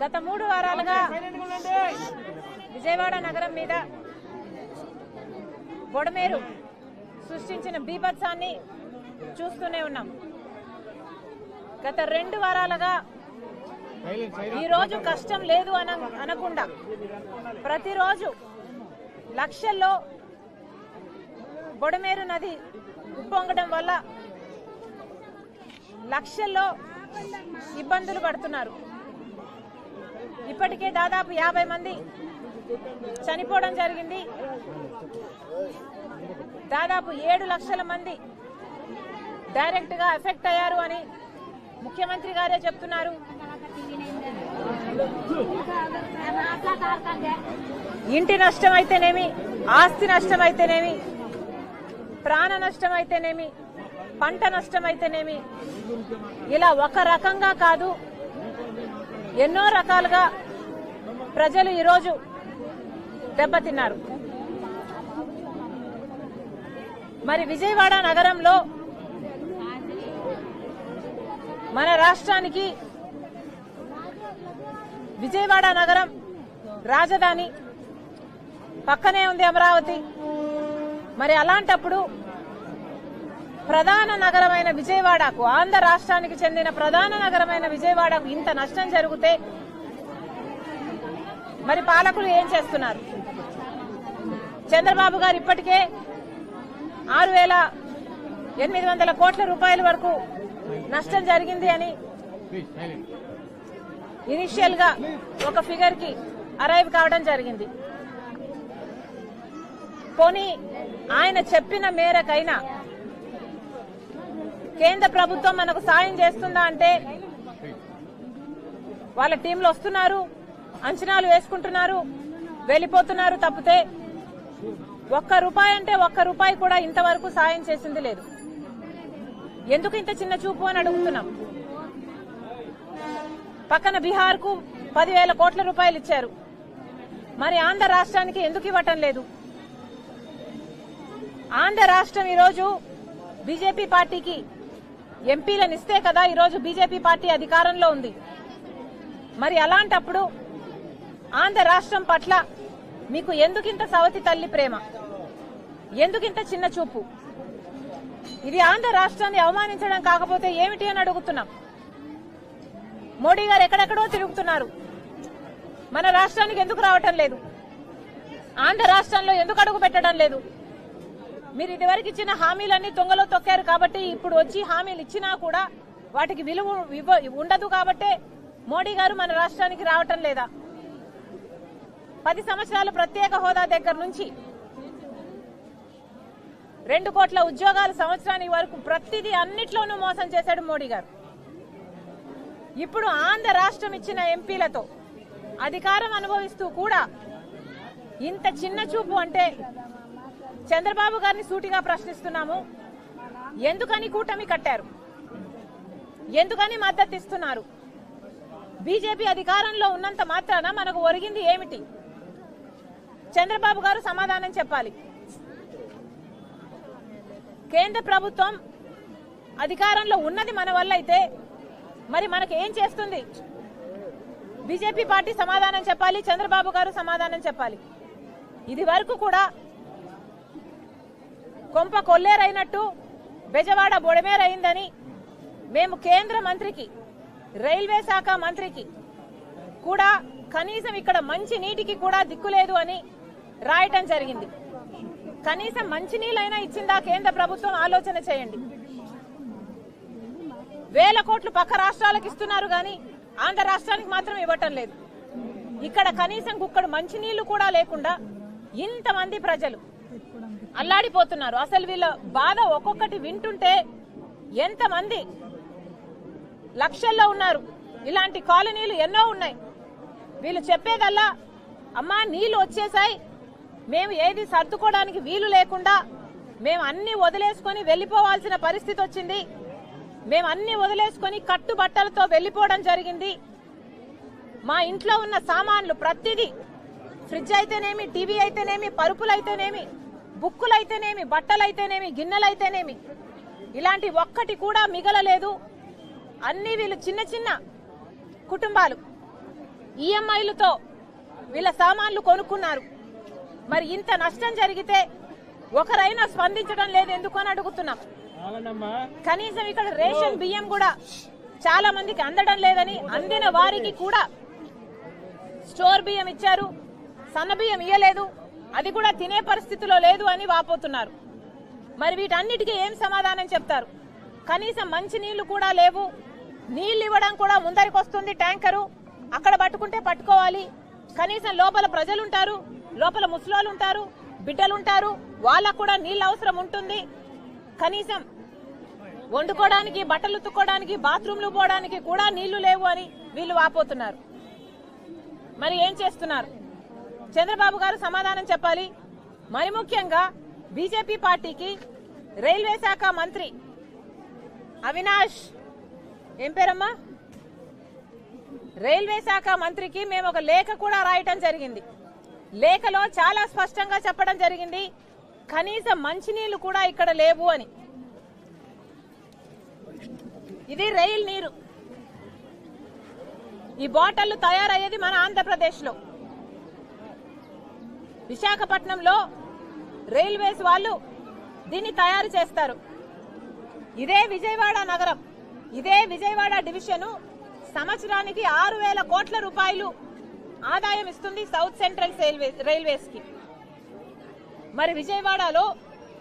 గత మూడు వారాలుగా విజయవాడ నగరం మీద బొడమేరు సృష్టించిన బీభత్సాన్ని చూస్తూనే ఉన్నాం. గత రెండు వారాలుగా ఈ రోజు కష్టం లేదు అన అనకుండా ప్రతిరోజు లక్షల్లో బొడమేరు నది ఉప్పొంగడం వల్ల లక్షల్లో ఇబ్బందులు పడుతున్నారు. ఇప్పటికే దాదాపు యాభై మంది చనిపోవడం జరిగింది. దాదాపు ఏడు లక్షల మంది డైరెక్ట్గా ఎఫెక్ట్ అయ్యారు అని ముఖ్యమంత్రి గారే చెప్తున్నారు. ఇంటి నష్టం అయితేనేమి ఆస్తి నష్టం అయితేనేమి ప్రాణ నష్టం అయితేనేమి పంట నష్టం అయితేనేమి ఇలా ఒక రకంగా కాదు ఎన్నో రకాలుగా ప్రజలు ఈరోజు దెబ్బతిన్నారు. మరి విజయవాడ నగరంలో మన రాష్ట్రానికి విజయవాడ నగరం రాజధాని పక్కనే ఉంది అమరావతి. మరి అలాంటప్పుడు ప్రధాన నగరమైన విజయవాడకు ఆంధ్ర రాష్ట్రానికి చెందిన ప్రధాన నగరమైన విజయవాడకు ఇంత నష్టం జరిగితే మరి పాలకులు ఏం చేస్తున్నారు? చంద్రబాబు గారు ఇప్పటికే ఆరు వేల ఎనిమిది వందల కోట్ల రూపాయల వరకు నష్టం జరిగింది అని ఇనిషియల్గా ఒక ఫిగర్కి అరైవ్ కావడం జరిగింది. పోనీ ఆయన చెప్పిన మేరకైనా కేంద్ర ప్రభుత్వం మనకు సాయం చేస్తుందా అంటే వాళ్ళ టీంలు వస్తున్నారు అంచనాలు వేసుకుంటున్నారు వెళ్ళిపోతున్నారు తప్పితే ఒక్క రూపాయి అంటే ఒక్క రూపాయి కూడా ఇంతవరకు సాయం చేసింది లేదు. ఎందుకు ఇంత చిన్న చూపు అని అడుగుతున్నాం? పక్కన బీహార్కు పదివేల కోట్ల రూపాయలు ఇచ్చారు. మరి ఆంధ్ర రాష్ట్రానికి ఎందుకు ఇవ్వటం లేదు? ఆంధ్ర రాష్ట్రం ఈరోజు బీజేపీ పార్టీకి ఎంపీలను ఇస్తే కదా ఈరోజు బీజేపీ పార్టీ అధికారంలో ఉంది. మరి అలాంటప్పుడు ఆంధ్ర రాష్ట్రం పట్ల మీకు ఎందుకింత సవతి తల్లి ప్రేమ? ఎందుకింత చిన్న చూపు? ఇది ఆంధ్ర రాష్ట్రాన్ని అవమానించడం కాకపోతే ఏమిటి అని అడుగుతున్నాం. మోడీ గారు ఎక్కడెక్కడో తిరుగుతున్నారు. మన రాష్ట్రానికి ఎందుకు రావటం లేదు? ఆంధ్ర రాష్ట్రంలో ఎందుకు అడుగు పెట్టడం లేదు? మీరు ఇదివరకు ఇచ్చిన హామీలన్నీ తొంగలో తొక్కారు కాబట్టి ఇప్పుడు వచ్చి హామీలు ఇచ్చినా కూడా వాటికి విలువ ఇవ్వ- ఉండదు కాబట్టే మోడీ గారు మన రాష్ట్రానికి రావటం లేదా? పది సంవత్సరాలు ప్రత్యేక హోదా దగ్గర నుంచి రెండు కోట్ల ఉద్యోగాలు సంవత్సరానికి వరకు ప్రతిదీ అన్నిట్లోనూ మోసం చేశాడు మోడీ గారు. ఇప్పుడు ఆంధ్ర రాష్ట్రం ఇచ్చిన ఎంపీలతో అధికారం అనుభవిస్తూ కూడా ఇంత చిన్న చూపు అంటే చంద్రబాబు గారిని సూటిగా ప్రశ్నిస్తున్నాము. ఎందుకని కూటమి కట్టారు? ఎందుకని మద్దతు ఇస్తున్నారు? బీజేపీ అధికారంలో ఉన్నంత మాత్రాన మనకు ఒరిగింది ఏమిటి? చంద్రబాబు గారు సమాధానం చెప్పాలి. కేంద్ర ప్రభుత్వం అధికారంలో ఉన్నది మన వల్ల అయితే మరి మనకి ఏం చేస్తుంది? బీజేపీ పార్టీ సమాధానం చెప్పాలి చంద్రబాబు గారు సమాధానం చెప్పాలి. ఇది వరకు కూడా కొంప కొల్లేరైనట్టు బెజవాడ బొడమేరైందని మేము కేంద్ర మంత్రికి రైల్వే శాఖ మంత్రికి కూడా కనీసం ఇక్కడ మంచి నీటికి కూడా దిక్కులేదు అని రాయటం జరిగింది. కనీసం మంచి నీళ్ళైనా ఇచ్చిందా కేంద్ర ప్రభుత్వం ఆలోచన చేయండి. వేల కోట్లు పక్క రాష్ట్రాలకు ఇస్తున్నారు కానీ ఆంధ్ర రాష్ట్రానికి మాత్రం ఇవ్వటం లేదు. ఇక్కడ కనీసం కుక్కడు మంచినీళ్ళు కూడా లేకుండా ఇంతమంది ప్రజలు అల్లాడిపోతున్నారు. అసలు వీళ్ళ బాధ ఒక్కొక్కటి వింటుంటే ఎంతమంది లక్షల్లో ఉన్నారు. ఇలాంటి కాలనీలు ఎన్నో ఉన్నాయి. వీళ్ళు చెప్పేదల్లా అమ్మా నీళ్ళు వచ్చేసాయి. మేము ఏది సర్దుకోవడానికి వీలు లేకుండా మేము అన్ని వదిలేసుకొని వెళ్ళిపోవాల్సిన పరిస్థితి వచ్చింది. మేము అన్ని వదిలేసుకొని కట్టుబట్టలతో వెళ్ళిపోవడం జరిగింది. మా ఇంట్లో ఉన్న సామాన్లు ప్రతిదీ ఫ్రిడ్జ్ అయితేనేమి టీవీ అయితేనేమి పరుపులు అయితేనేమి బుక్కులు అయితేనేమి బట్టలు అయితేనేమి గిన్నెలు అయితేనేమి ఇలాంటి ఒక్కటి కూడా మిగలలేదు. అన్ని వీళ్ళు చిన్న చిన్న కుటుంబాలు ఈఎంఐలతో వీళ్ళ సామాన్లు కొనుక్కున్నారు. మరి ఇంత నష్టం జరిగితే ఒకరైనా స్పందించడం లేదు ఎందుకు అని అడుగుతున్నాం. కనీసం ఇక్కడ రేషన్ బియ్యం కూడా చాలా మందికి అందడం లేదని అందిన వారికి కూడా స్టోర్ బియ్యం ఇచ్చారు. సన్న బియ్యం ఇయ్యలేదు. అది కూడా తినే పరిస్థితిలో లేదు అని వాపోతున్నారు. మరి వీటన్నిటికీ ఏం సమాధానం చెప్తారు? కనీసం మంచి నీళ్ళు కూడా లేవు. నీళ్ళు ఇవ్వడం కూడా ముందరికి వస్తుంది ట్యాంకరు. అక్కడ పట్టుకుంటే పట్టుకోవాలి. కనీసం లోపల ప్రజలు ఉంటారు లోపల ముసలోళ్ళు ఉంటారు బిడ్డలు ఉంటారు వాళ్ళకు కూడా నీళ్ళు అవసరం ఉంటుంది. కనీసం వండుకోవడానికి బట్టలు ఉతుక్కోవడానికి బాత్రూంలు పోవడానికి కూడా నీళ్ళు లేవు అని వీళ్ళు వాపోతున్నారు. మరి ఏం చేస్తున్నారు? చంద్రబాబు గారు సమాధానం చెప్పాలి. మరి ముఖ్యంగా బీజేపీ పార్టీకి రైల్వే శాఖ మంత్రి అవినాష్. ఏం పేరమ్మా? రైల్వే శాఖ మంత్రికి మేము ఒక లేఖ కూడా రాయటం జరిగింది. లేఖలో చాలా స్పష్టంగా చెప్పడం జరిగింది. కనీసం మంచినీళ్ళు కూడా ఇక్కడ లేవు అని. ఇది రైల్ నీరు. ఈ బాటళ్ళు తయారయ్యేది మన ఆంధ్రప్రదేశ్లో. విశాఖపట్నంలో రైల్వేస్ వాళ్ళు దీన్ని తయారు చేస్తారు. ఇదే విజయవాడ నగరం. ఇదే విజయవాడ డివిజను సంవత్సరానికి ఆరు వేల కోట్ల రూపాయలు ఆదాయం ఇస్తుంది సౌత్ సెంట్రల్ రైల్వేస్కి మరి విజయవాడలో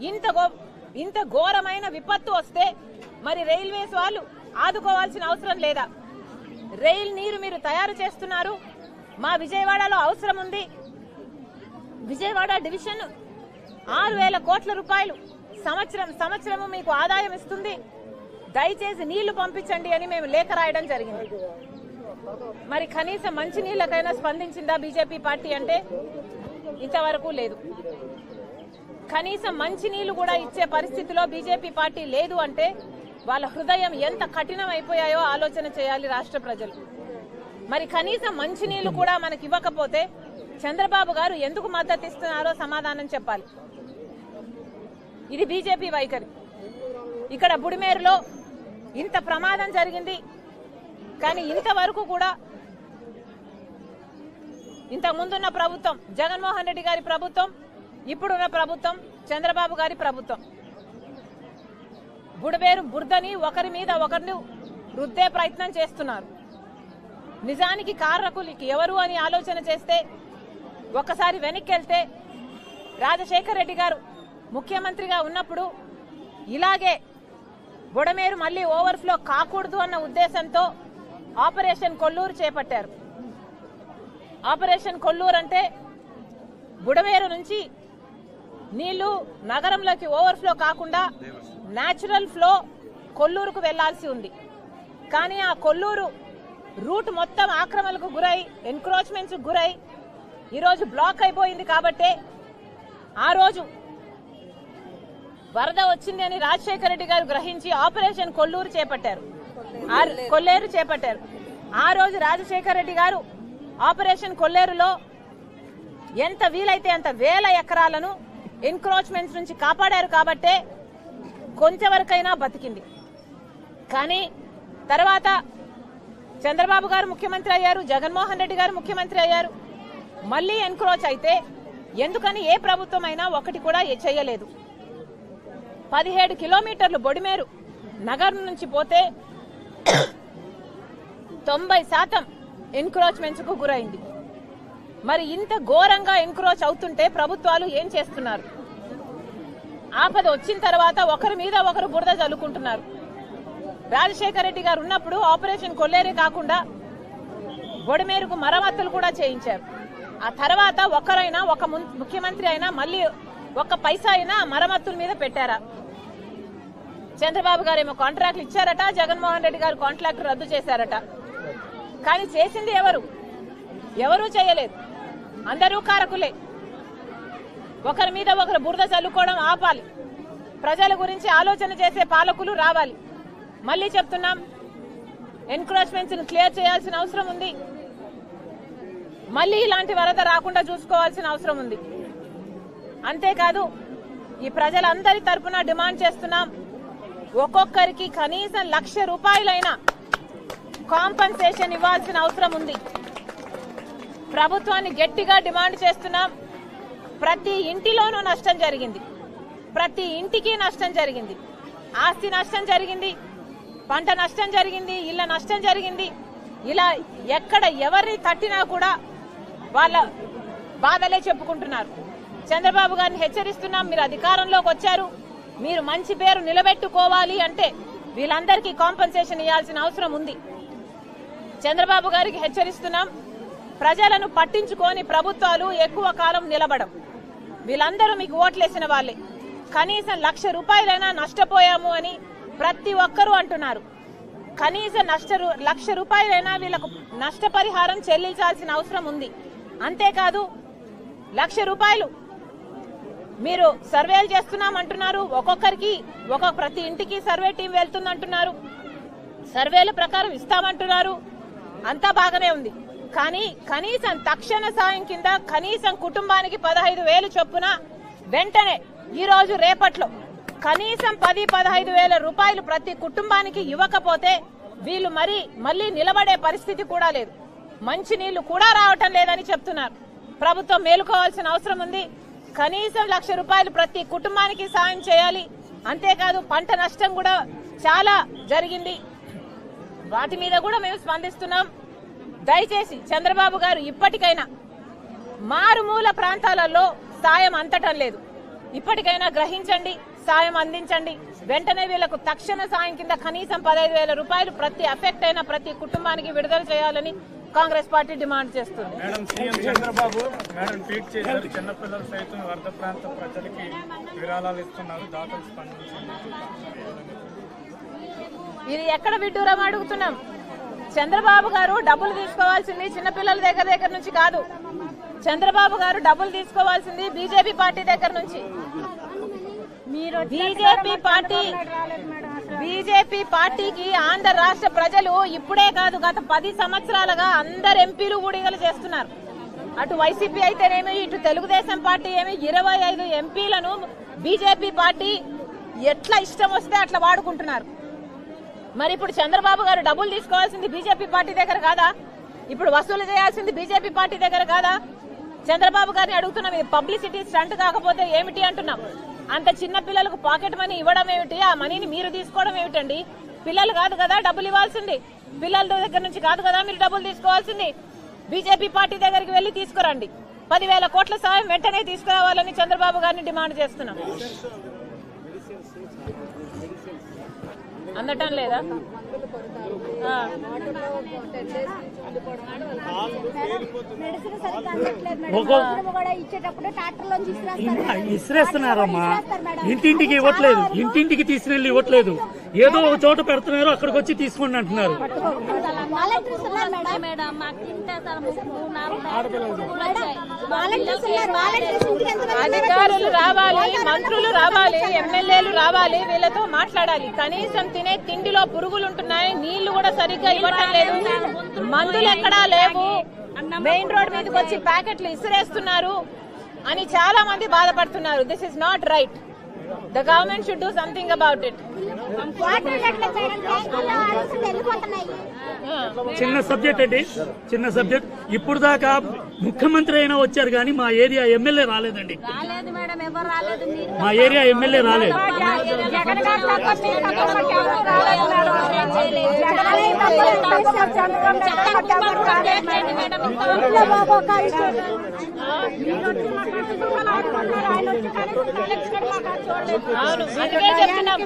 ఇంత గో- ఇంత ఘోరమైన విపత్తు వస్తే మరి రైల్వేస్ వాళ్ళు ఆదుకోవాల్సిన అవసరం లేదా? రైల్ నీరు మీరు తయారు చేస్తున్నారు. మా విజయవాడలో అవసరం ఉంది. విజయవాడ డివిజన్ ఆరు వేల కోట్ల రూపాయలు. సంవత్సరం సంవత్సరము మీకు ఆదాయం ఇస్తుంది. దయచేసి నీళ్ళు పంపించండి అని మేము లేఖ రాయడం జరిగింది. మరి కనీసం మంచి నీళ్ళకైనా స్పందించిందా బీజేపీ పార్టీ అంటే? ఇంతవరకు లేదు. కనీసం మంచి నీళ్ళు కూడా ఇచ్చే పరిస్థితిలో బీజేపీ పార్టీ లేదు అంటే వాళ్ళ హృదయం ఎంత కఠినం అయిపోయాయో ఆలోచన చేయాలి రాష్ట్ర ప్రజలు. మరి కనీసం మంచినీళ్ళు కూడా మనకి ఇవ్వకపోతే చంద్రబాబు గారు ఎందుకు మద్దతు ఇస్తున్నారో సమాధానం చెప్పాలి. ఇది బీజేపీ వైఖరి. ఇక్కడ బుడిమేరులో ఇంత ప్రమాదం జరిగింది. కానీ ఇంతవరకు కూడా ఇంత ముందున్న ప్రభుత్వం జగన్మోహన్ రెడ్డి గారి ప్రభుత్వం ఇప్పుడున్న ప్రభుత్వం చంద్రబాబు గారి ప్రభుత్వం. బుడబేరు బురదని ఒకరి మీద ఒకరిని రుద్దే ప్రయత్నం చేస్తున్నారు. నిజానికి కారకులకి ఎవరు అని ఆలోచన చేస్తే ఒకసారి వెనక్కి వెళ్తే రాజశేఖర్ రెడ్డి గారు ముఖ్యమంత్రిగా ఉన్నప్పుడు ఇలాగే బుడమేరు మళ్ళీ ఓవర్ఫ్లో కాకూడదు అన్న ఉద్దేశంతో ఆపరేషన్ కొల్లూరు చేపట్టారు. ఆపరేషన్ కొల్లూరు అంటే బుడమేరు నుంచి నీళ్ళు నగరంలోకి ఓవర్ఫ్లో కాకుండా న్యాచురల్ ఫ్లో కొల్లూరుకు వెళ్ళాల్సి ఉంది. కానీ ఆ కొల్లూరు రూట్ మొత్తం ఆక్రమణకు గురై ఎన్క్రోచ్మెంట్స్ గురై ఈరోజు బ్లాక్ అయిపోయింది కాబట్టే ఆ రోజు వరద వచ్చింది అని రాజశేఖర రెడ్డి గారు గ్రహించి ఆపరేషన్ కొల్లూరు చేపట్టారు. కొల్లేరు చేపట్టారు. ఆ రోజు రాజశేఖర రెడ్డి గారు ఆపరేషన్ కొల్లేరులో ఎంత వీలైతే అంత వేల ఎకరాలను ఎన్క్రోచ్మెంట్స్ నుంచి కాపాడారు కాబట్టే కొంచెవరకైనా బతికింది. కానీ తర్వాత చంద్రబాబు గారు ముఖ్యమంత్రి అయ్యారు జగన్మోహన్ రెడ్డి గారు ముఖ్యమంత్రి అయ్యారు. మళ్ళీ ఎన్క్రోచ్ అయితే ఎందుకని ఏ ప్రభుత్వం అయినా ఒకటి కూడా చేయలేదు. పదిహేడు కిలోమీటర్లు బొడిమేరు నగరం నుంచి పోతే తొంభై శాతం ఎన్క్రోచ్మెంట్స్కు గురైంది. మరి ఇంత ఘోరంగా ఎన్క్రోచ్ అవుతుంటే ప్రభుత్వాలు ఏం చేస్తున్నారు? ఆపద వచ్చిన తర్వాత ఒకరి మీద ఒకరు బురద చల్లుకుంటున్నారు రాజశేఖర రెడ్డి గారు ఉన్నప్పుడు ఆపరేషన్ కొల్లేరే కాకుండా బొడిమేరుకు మరమ్మతులు కూడా చేయించారు. ఆ తర్వాత ఒకరైనా ఒక ముఖ్యమంత్రి అయినా మళ్ళీ ఒక్క పైసా అయినా మరమ్మతుల మీద పెట్టారా? చంద్రబాబు గారు ఏమో కాంట్రాక్ట్లు ఇచ్చారట జగన్మోహన్ రెడ్డి గారు కాంట్రాక్ట్ రద్దు చేశారట. కానీ చేసింది ఎవరు? ఎవరూ చేయలేదు. అందరూ కారకులే. ఒకరి మీద ఒకరు బురద చల్లుకోవడం ఆపాలి. ప్రజల గురించి ఆలోచన చేసే పాలకులు రావాలి. మళ్ళీ చెప్తున్నాం ఎన్క్రోచ్మెంట్స్ క్లియర్ చేయాల్సిన అవసరం ఉంది. మళ్ళీ ఇలాంటి వరద రాకుండా చూసుకోవాల్సిన అవసరం ఉంది. అంతేకాదు ఈ ప్రజలందరి తరఫున డిమాండ్ చేస్తున్నాం ఒక్కొక్కరికి కనీసం లక్ష రూపాయలైనా కాంపన్సేషన్ ఇవ్వాల్సిన అవసరం ఉంది. ప్రభుత్వాన్ని గట్టిగా డిమాండ్ చేస్తున్నాం ప్రతి ఇంటిలోనూ నష్టం జరిగింది. ప్రతి ఇంటికి నష్టం జరిగింది. ఆస్తి నష్టం జరిగింది పంట నష్టం జరిగింది ఇళ్ళ నష్టం జరిగింది. ఇలా ఎక్కడ ఎవరిని తట్టినా కూడా వాళ్ళ బాధలే చెప్పుకుంటున్నారు. చంద్రబాబు గారిని హెచ్చరిస్తున్నాం మీరు అధికారంలోకి వచ్చారు మీరు మంచి పేరు నిలబెట్టుకోవాలి అంటే వీళ్ళందరికీ కాంపన్సేషన్ ఇవ్వాల్సిన అవసరం ఉంది. చంద్రబాబు గారికి హెచ్చరిస్తున్నాం ప్రజలను పట్టించుకొని ప్రభుత్వాలు ఎక్కువ కాలం నిలబడం వీళ్ళందరూ మీకు ఓట్లేసిన వాళ్ళే. కనీసం లక్ష రూపాయలైనా నష్టపోయాము అని ప్రతి ఒక్కరూ అంటున్నారు. కనీసం నష్ట రూ- లక్ష రూపాయలైనా వీళ్ళకు నష్టపరిహారం చెల్లించాల్సిన అవసరం ఉంది. అంతేకాదు లక్ష రూపాయలు మీరు సర్వేలు చేస్తున్నాం అంటున్నారు ఒక్కొక్కరికి ఒక్కొక్క ప్రతి ఇంటికి సర్వే టీం వెళ్తుందంటున్నారు. సర్వేల ప్రకారం ఇస్తామంటున్నారు. అంతా బాగానే ఉంది. కానీ కనీసం తక్షణ సాయం కింద కనీసం కుటుంబానికి పదహైదు వేలు చొప్పున వెంటనే ఈ రోజు రేపట్లో కనీసం పది పదహైదు వేల రూపాయలు ప్రతి కుటుంబానికి ఇవ్వకపోతే వీళ్ళు మరి మళ్ళీ నిలబడే పరిస్థితి కూడా లేదు. మంచి నీళ్ళు కూడా రావటం లేదని చెప్తున్నారు. ప్రభుత్వం మేలుకోవాల్సిన అవసరం ఉంది. కనీసం లక్ష రూపాయలు ప్రతి కుటుంబానికి సాయం చేయాలి. అంతేకాదు పంట నష్టం కూడా చాలా జరిగింది. వాటి మీద కూడా మేము స్పందిస్తున్నాం. దయచేసి చంద్రబాబు గారు ఇప్పటికైనా మారుమూల ప్రాంతాలలో సాయం అందటం లేదు. ఇప్పటికైనా గ్రహించండి సాయం అందించండి. వెంటనే వీళ్ళకు తక్షణ సాయం కింద కనీసం పదహైదు వేల రూపాయలు ప్రతి అఫెక్ట్ అయిన ప్రతి కుటుంబానికి విడుదల చేయాలని కాంగ్రెస్ పార్టీ డిమాండ్ చేస్తుంది. Madam CM Chandrababu madam tweet చేశారు. చిన్నపిల్లలు సైతం వరద ప్రాంత ప్రజలకి విరాళాలు ఇస్తున్నారు. దాతలు స్పందించండి. ఇది ఎక్కడ విడ్డూరం అడుగుతున్నాం? చంద్రబాబు గారు డబ్బులు తీసుకోవాల్సింది చిన్నపిల్లల దగ్గర దగ్గర నుంచి కాదు. చంద్రబాబు గారు డబ్బులు తీసుకోవాల్సింది బీజేపీ పార్టీ దగ్గర నుంచి. బీజేపీ పార్టీ బీజేపీ పార్టీకి ఆంధ్ర రాష్ట్ర ప్రజలు ఇప్పుడే కాదు గత పది సంవత్సరాలుగా అందరు ఎంపీలు ఊడిగలు చేస్తున్నారు. అటు వైసీపీ అయితేనేమి ఇటు తెలుగుదేశం పార్టీ ఏమి ఇరవై ఐదు ఎంపీలను బీజేపీ పార్టీ ఎట్లా ఇష్టం వస్తే అట్లా వాడుకుంటున్నారు. మరి ఇప్పుడు చంద్రబాబు గారు డబ్బులు తీసుకోవాల్సింది బీజేపీ పార్టీ దగ్గర కాదా? ఇప్పుడు వసూలు చేయాల్సింది బీజేపీ పార్టీ దగ్గర కాదా? చంద్రబాబు గారిని అడుగుతున్నాం ఇది పబ్లిసిటీ స్టంట్ కాకపోతే ఏమిటి అంటున్నాం. అంత చిన్న పిల్లలకు పాకెట్ మనీ ఇవ్వడం ఏమిటి? ఆ మనీని మీరు తీసుకోవడం ఏమిటండి? పిల్లలు కాదు కదా డబ్బులు ఇవ్వాల్సింది. పిల్లల దగ్గర నుంచి కాదు కదా మీరు డబ్బులు తీసుకోవాల్సింది. బీజేపీ పార్టీ దగ్గరికి వెళ్ళి తీసుకురండి. పదివేల కోట్ల సాయం వెంటనే తీసుకురావాలని చంద్రబాబు గారిని డిమాండ్ చేస్తున్నాం. అందటం లేదా? ఇసిరేస్తున్నారమ్మా. మేడం. ఇంటింటికి ఇవ్వట్లేదు. ఇంటింటికి తీసుకెళ్ళి ఇవ్వట్లేదు. ఏదో ఒక చోట పెడుతున్నారు అక్కడికి వచ్చి తీసుకోండి అంటున్నారు. అధికారులు. రావాలి మంత్రులు రావాలి ఎమ్మెల్యేలు రావాలి వీళ్ళతో మాట్లాడాలి. కనీసం తినే తిండిలో పురుగులు ఉంటున్నాయి నీళ్ళు కూడా సరిగ్గా ఇవ్వటం లేదు. మందులు ఎక్కడా లేవు. మెయిన్ రోడ్ మీదకి వచ్చి ప్యాకెట్లు ఇసిరేస్తున్నారు అని చాలా మంది బాధపడుతున్నారు. This is not right the government should do something about it. చిన్న సబ్జెక్ట్ అండి చిన్న సబ్జెక్ట్. ఇప్పుడు దాకా ముఖ్యమంత్రి అయినా వచ్చారు కానీ మా ఏరియా ఎమ్మెల్యే రాలేదండి. మా ఏరియా ఎమ్మెల్యే రాలేదు.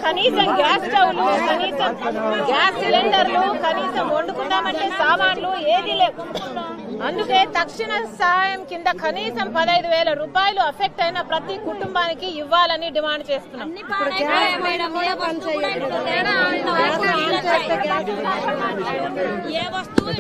కనీసం గ్యాస్ స్టవ్లు కనీసం గ్యాస్ సిలిండర్లు కనీసం వండుకుందామంటే సామాన్లు ఏది లేవు. అందుకే తక్షణ సహాయం కింద కనీసం పదహైదు వేల రూపాయలు అఫెక్ట్ అయిన ప్రతి కుటుంబానికి ఇవ్వాలని డిమాండ్ చేస్తున్నాం. ఏ వస్తువు